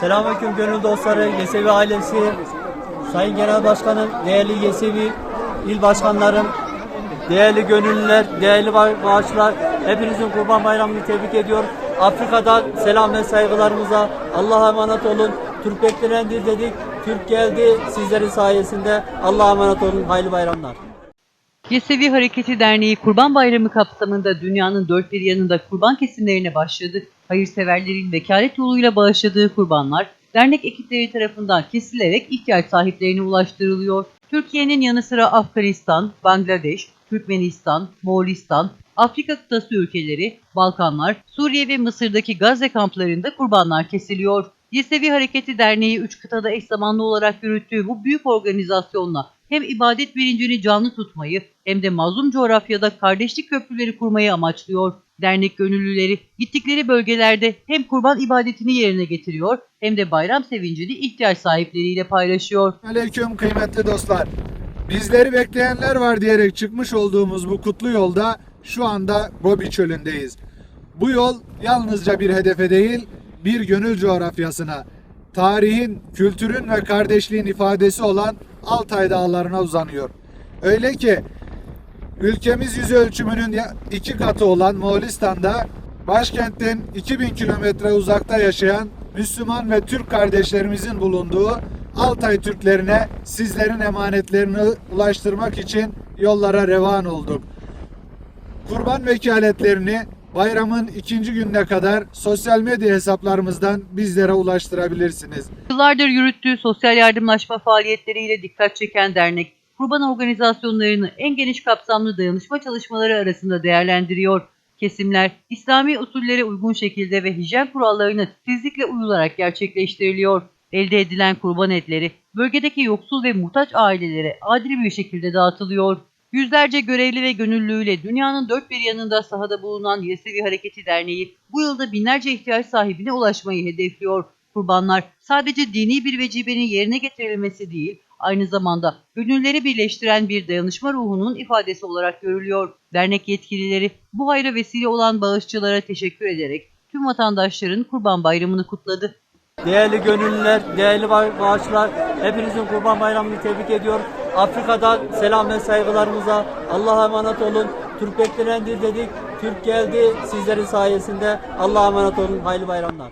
Selamünaleyküm gönül dostları, Yesevi ailesi, Sayın Genel Başkanım, değerli Yesevi il başkanlarım, değerli gönüllüler, değerli ba- bağışlar, hepinizin Kurban Bayramı'nı tebrik ediyor. Afrika'dan selam ve saygılarımıza Allah'a emanet olun. Türk beklenendir dedik. Türk geldi sizlerin sayesinde. Allah'a emanet olun. Hayırlı bayramlar. Yesevi Hareketi Derneği Kurban Bayramı kapsamında dünyanın dört bir yanında kurban kesimlerine başladı. Hayırseverlerin vekalet yoluyla bağışladığı kurbanlar dernek ekipleri tarafından kesilerek ihtiyaç sahiplerine ulaştırılıyor. Türkiye'nin yanı sıra Afganistan, Bangladeş, Türkmenistan, Moğolistan, Afrika kıtası ülkeleri, Balkanlar, Suriye ve Mısır'daki Gazze kamplarında kurbanlar kesiliyor. Yesevi Hareketi Derneği 3 kıtada eş zamanlı olarak yürüttüğü bu büyük organizasyonla hem ibadet bilincini canlı tutmayı hem de mazlum coğrafyada kardeşlik köprüleri kurmayı amaçlıyor. Dernek gönüllüleri gittikleri bölgelerde hem kurban ibadetini yerine getiriyor hem de bayram sevincini ihtiyaç sahipleriyle paylaşıyor. Aleyküm kıymetli dostlar. Bizleri bekleyenler var diyerek çıkmış olduğumuz bu kutlu yolda şu anda Gobi çölündeyiz. Bu yol yalnızca bir hedefe değil, bir gönül coğrafyasına, tarihin, kültürün ve kardeşliğin ifadesi olan Altay Dağları'na uzanıyor. Öyle ki ülkemiz yüz ölçümünün iki katı olan Moğolistan'da başkentten 2000 kilometre uzakta yaşayan Müslüman ve Türk kardeşlerimizin bulunduğu Altay Türklerine sizlerin emanetlerini ulaştırmak için yollara revan olduk. Kurban vekaletlerini bayramın ikinci gününe kadar sosyal medya hesaplarımızdan bizlere ulaştırabilirsiniz. Yıllardır yürüttüğü sosyal yardımlaşma faaliyetleriyle dikkat çeken dernek, kurban organizasyonlarını en geniş kapsamlı dayanışma çalışmaları arasında değerlendiriyor. Kesimler, İslami usullere uygun şekilde ve hijyen kurallarına titizlikle uyularak gerçekleştiriliyor. Elde edilen kurban etleri bölgedeki yoksul ve muhtaç ailelere adil bir şekilde dağıtılıyor. Yüzlerce görevli ve gönüllüyle dünyanın dört bir yanında sahada bulunan Yesevi Hareketi Derneği bu yılda binlerce ihtiyaç sahibine ulaşmayı hedefliyor. Kurbanlar sadece dini bir vecibenin yerine getirilmesi değil, aynı zamanda gönülleri birleştiren bir dayanışma ruhunun ifadesi olarak görülüyor. Dernek yetkilileri bu hayra vesile olan bağışçılara teşekkür ederek tüm vatandaşların Kurban Bayramı'nı kutladı. Değerli gönüllüler, değerli ba- bağışlar, hepinizin Kurban Bayramı'nı tebrik ediyor. Afrika'dan selam ve saygılarımıza Allah'a emanet olun. Türk beklenendir dedik. Türk geldi sizlerin sayesinde. Allah'a emanet olun. Hayırlı bayramlar.